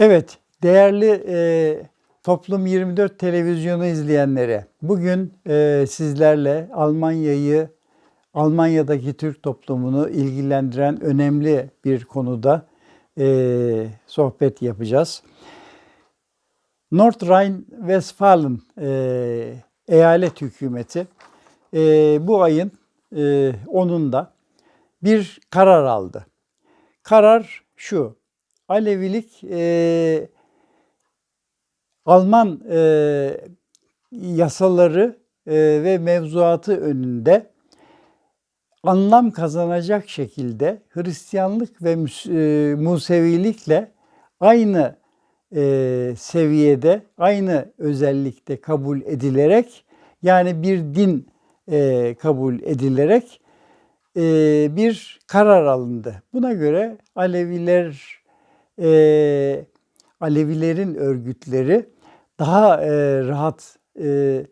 Evet, değerli e, Toplum 24 televizyonu izleyenlere, bugün e, sizlerle Almanya'yı, Almanya'daki Türk toplumunu ilgilendiren önemli bir konuda e, sohbet yapacağız. North Rhine-Westfalen e, eyalet hükümeti e, bu ayın e, 10'unda bir karar aldı. Karar şu, Alevilik e, Alman e, yasaları e, ve mevzuatı önünde anlam kazanacak şekilde Hristiyanlık ve e, Musevilikle aynı e, seviyede, aynı özellikte kabul edilerek yani bir din e, kabul edilerek e, bir karar alındı. Buna göre Aleviler e, Alevilerin örgütleri daha e, rahat, e,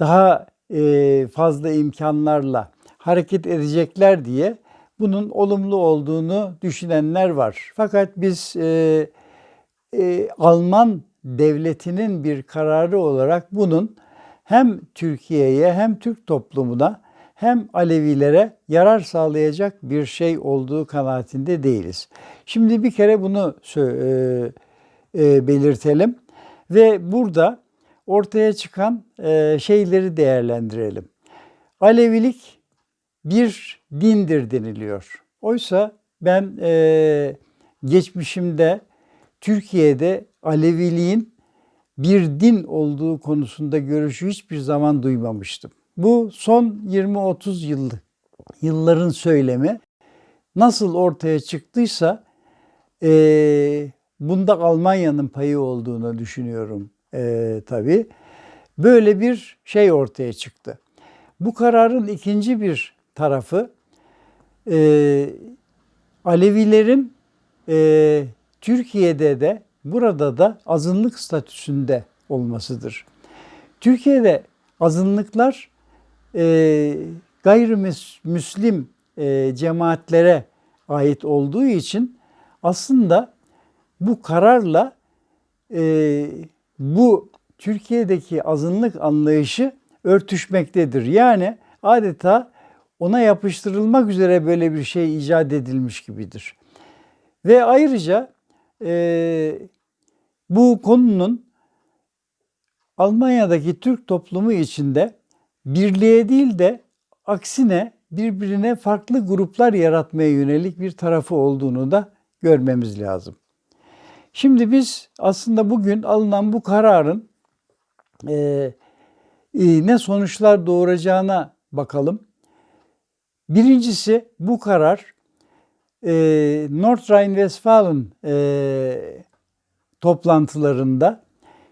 daha e, fazla imkanlarla hareket edecekler diye bunun olumlu olduğunu düşünenler var. Fakat biz e, e, Alman devletinin bir kararı olarak bunun hem Türkiye'ye hem Türk toplumuna hem Alevilere yarar sağlayacak bir şey olduğu kanaatinde değiliz. Şimdi bir kere bunu e, e, belirtelim ve burada ortaya çıkan e, şeyleri değerlendirelim. Alevilik bir dindir deniliyor. Oysa ben geçmişimde Türkiye'de Aleviliğin bir din olduğu konusunda görüşü hiçbir zaman duymamıştım. Bu son 20-30 yıllık yılların söylemi nasıl ortaya çıktıysa e, bunda Almanya'nın payı olduğunu düşünüyorum e, tabii. Böyle bir şey ortaya çıktı. Bu kararın ikinci bir tarafı e, Alevilerin e, Türkiye'de de burada da azınlık statüsünde olmasıdır. Türkiye'de azınlıklar e, gayrimüslim e, cemaatlere ait olduğu için aslında bu kararla e, bu Türkiye'deki azınlık anlayışı örtüşmektedir. Yani adeta ona yapıştırılmak üzere böyle bir şey icat edilmiş gibidir. Ve ayrıca e, bu konunun Almanya'daki Türk toplumu içinde birliğe değil de aksine birbirine farklı gruplar yaratmaya yönelik bir tarafı olduğunu da görmemiz lazım. Şimdi biz aslında bugün alınan bu kararın e, e, ne sonuçlar doğuracağına bakalım. Birincisi bu karar e, North Rhine-Westfalen e, toplantılarında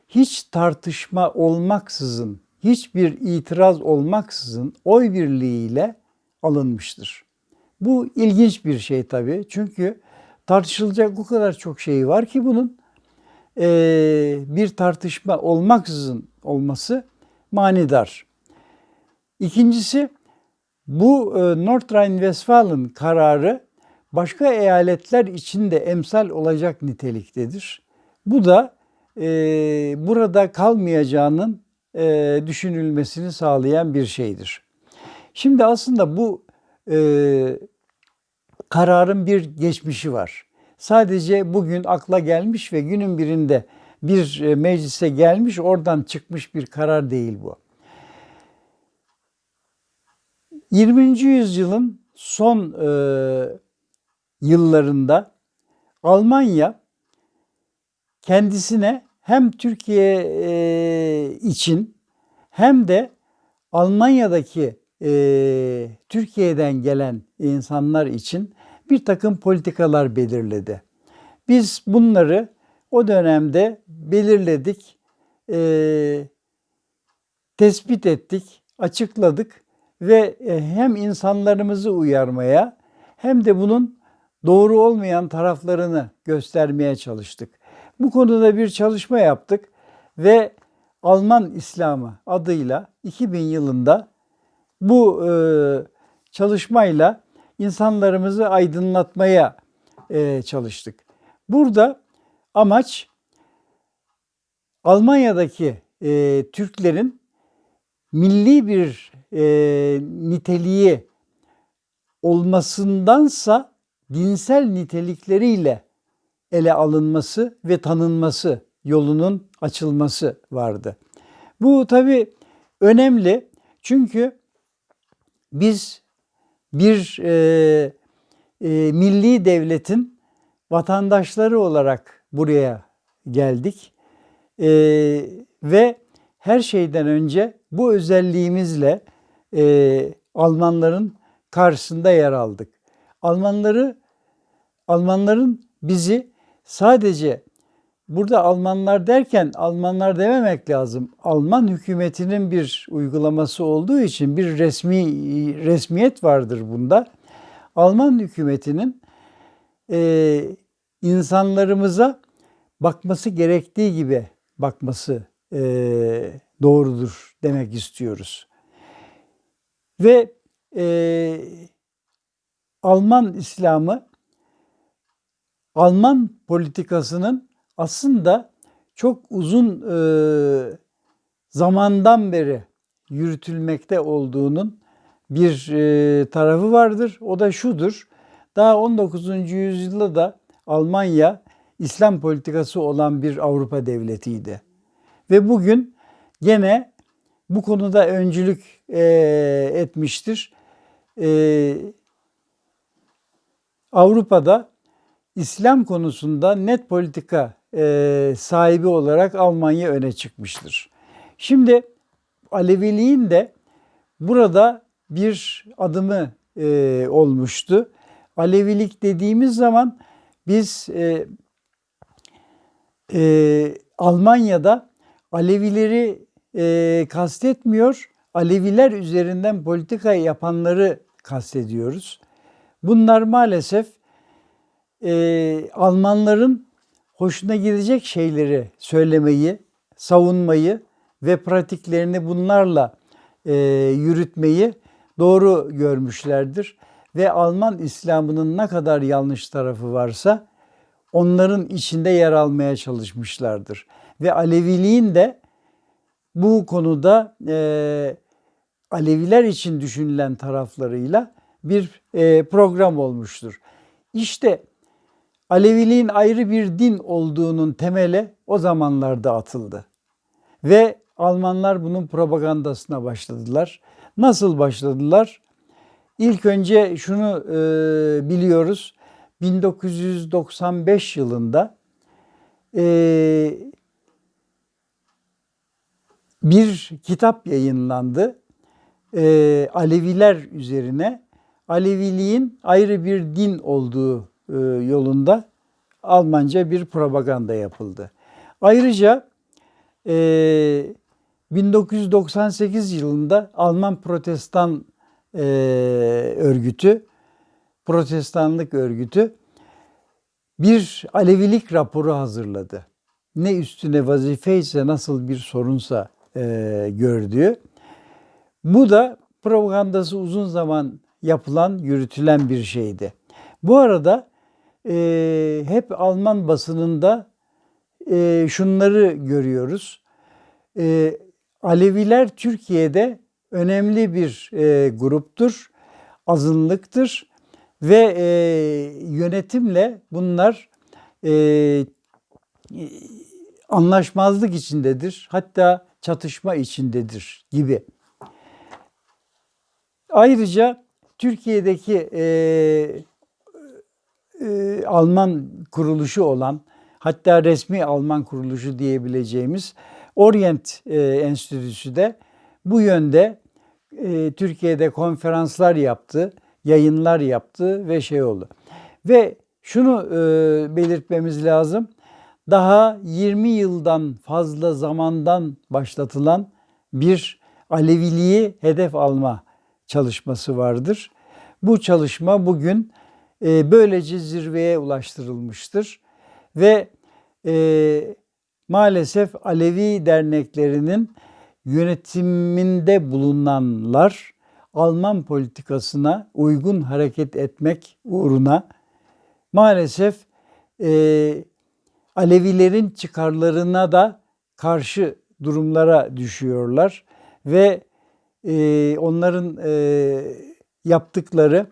hiç tartışma olmaksızın, hiçbir itiraz olmaksızın oy birliğiyle alınmıştır. Bu ilginç bir şey tabii. Çünkü tartışılacak o kadar çok şey var ki bunun e, bir tartışma olmaksızın olması manidar. İkincisi bu e, North Rhine-Westfalen kararı başka eyaletler için de emsal olacak niteliktedir. Bu da e, burada kalmayacağının e, düşünülmesini sağlayan bir şeydir. Şimdi aslında bu e, kararın bir geçmişi var. Sadece bugün akla gelmiş ve günün birinde bir e, meclise gelmiş, oradan çıkmış bir karar değil bu. 20. yüzyılın son e, yıllarında Almanya kendisine hem Türkiye e, için hem de Almanya'daki e, Türkiye'den gelen insanlar için bir takım politikalar belirledi. Biz bunları o dönemde belirledik, e, tespit ettik, açıkladık ve e, hem insanlarımızı uyarmaya hem de bunun doğru olmayan taraflarını göstermeye çalıştık. Bu konuda bir çalışma yaptık ve Alman İslamı adıyla 2000 yılında bu e, çalışmayla insanlarımızı aydınlatmaya e, çalıştık. Burada Amaç Almanya'daki e, Türklerin milli bir niteliği olmasındansa dinsel nitelikleriyle ele alınması ve tanınması yolunun açılması vardı. Bu tabi önemli çünkü biz bir e, e, milli devletin vatandaşları olarak buraya geldik e, ve her şeyden önce bu özelliğimizle e, Almanların karşısında yer aldık. Almanları Almanların bizi sadece burada Almanlar derken Almanlar dememek lazım. Alman hükümetinin bir uygulaması olduğu için bir resmi resmiyet vardır bunda. Alman hükümetinin e, insanlarımıza bakması gerektiği gibi bakması e, doğrudur demek istiyoruz. Ve e, Alman İslamı Alman politikasının aslında çok uzun e, zamandan beri yürütülmekte olduğunun bir e, tarafı vardır. O da şudur. Daha 19. yüzyılda da Almanya İslam politikası olan bir Avrupa devletiydi. Ve bugün gene bu konuda öncülük e, etmiştir. E, Avrupa'da İslam konusunda net politika e, sahibi olarak Almanya öne çıkmıştır. Şimdi Aleviliğin de burada bir adımı e, olmuştu. Alevilik dediğimiz zaman biz e, Almanya'da Alevileri kastetmiyor, Aleviler üzerinden politika yapanları kastediyoruz. Bunlar maalesef e, Almanların hoşuna gidecek şeyleri söylemeyi, savunmayı ve pratiklerini bunlarla e, yürütmeyi doğru görmüşlerdir. Ve Alman İslam'ının ne kadar yanlış tarafı varsa onların içinde yer almaya çalışmışlardır. Ve Aleviliğin de bu konuda e, Aleviler için düşünülen taraflarıyla bir e, program olmuştur. İşte Aleviliğin ayrı bir din olduğunun temeli o zamanlarda atıldı. Ve Almanlar bunun propagandasına başladılar. Nasıl başladılar? İlk önce şunu e, biliyoruz. 1995 yılında e, bir kitap yayınlandı. E, Aleviler üzerine Aleviliğin ayrı bir din olduğu yolunda Almanca bir propaganda yapıldı. Ayrıca e, 1998 yılında Alman Protestan e, örgütü, Protestanlık örgütü bir Alevilik raporu hazırladı. Ne üstüne vazife ise nasıl bir sorunsa e, gördüğü. Bu da propagandası uzun zaman yapılan, yürütülen bir şeydi. Bu arada e, hep Alman basınında e, şunları görüyoruz. E, Aleviler Türkiye'de önemli bir e, gruptur, azınlıktır ve e, yönetimle bunlar e, anlaşmazlık içindedir, hatta çatışma içindedir gibi. Ayrıca Türkiye'deki e, e, Alman kuruluşu olan hatta resmi Alman kuruluşu diyebileceğimiz Orient e, Enstitüsü de bu yönde e, Türkiye'de konferanslar yaptı, yayınlar yaptı ve şey oldu. Ve şunu belirtmemiz lazım. Daha 20 yıldan fazla zamandan başlatılan bir Aleviliği hedef alma çalışması vardır. Bu çalışma bugün böylece zirveye ulaştırılmıştır. Ve e, maalesef Alevi derneklerinin yönetiminde bulunanlar Alman politikasına uygun hareket etmek uğruna maalesef e, Alevilerin çıkarlarına da karşı durumlara düşüyorlar ve e, onların e, yaptıkları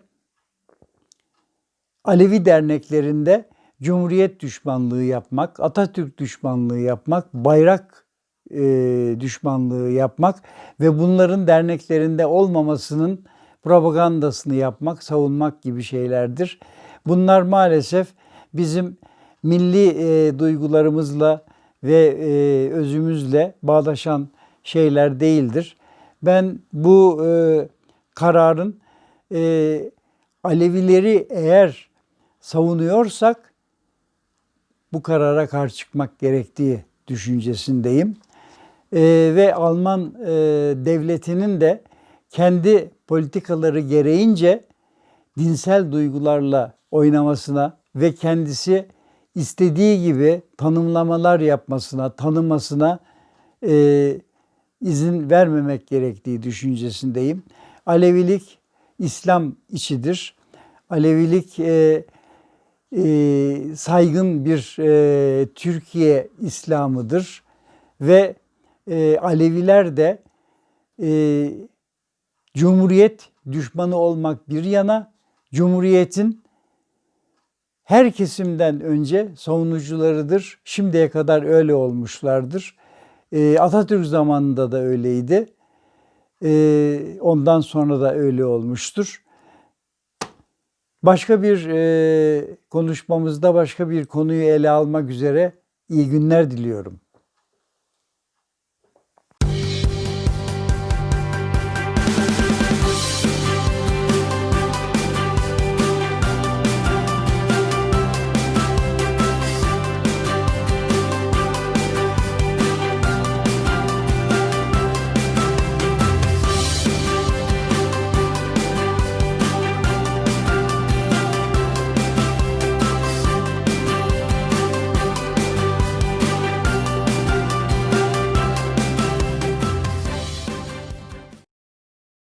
Alevi derneklerinde Cumhuriyet düşmanlığı yapmak, Atatürk düşmanlığı yapmak, bayrak e, düşmanlığı yapmak ve bunların derneklerinde olmamasının propagandasını yapmak, savunmak gibi şeylerdir. Bunlar maalesef bizim milli e, duygularımızla ve e, özümüzle bağdaşan şeyler değildir. Ben bu e, kararın e, Alevileri eğer savunuyorsak bu karara karşı çıkmak gerektiği düşüncesindeyim. Ee, ve Alman e, devletinin de kendi politikaları gereğince dinsel duygularla oynamasına ve kendisi istediği gibi tanımlamalar yapmasına, tanımasına e, izin vermemek gerektiği düşüncesindeyim. Alevilik İslam içidir. Alevilik e, e, saygın bir e, Türkiye İslam'ıdır ve e, Aleviler de e, Cumhuriyet düşmanı olmak bir yana Cumhuriyet'in her kesimden önce savunucularıdır. Şimdiye kadar öyle olmuşlardır. E, Atatürk zamanında da öyleydi. E, ondan sonra da öyle olmuştur. Başka bir e, konuşmamızda başka bir konuyu ele almak üzere iyi günler diliyorum.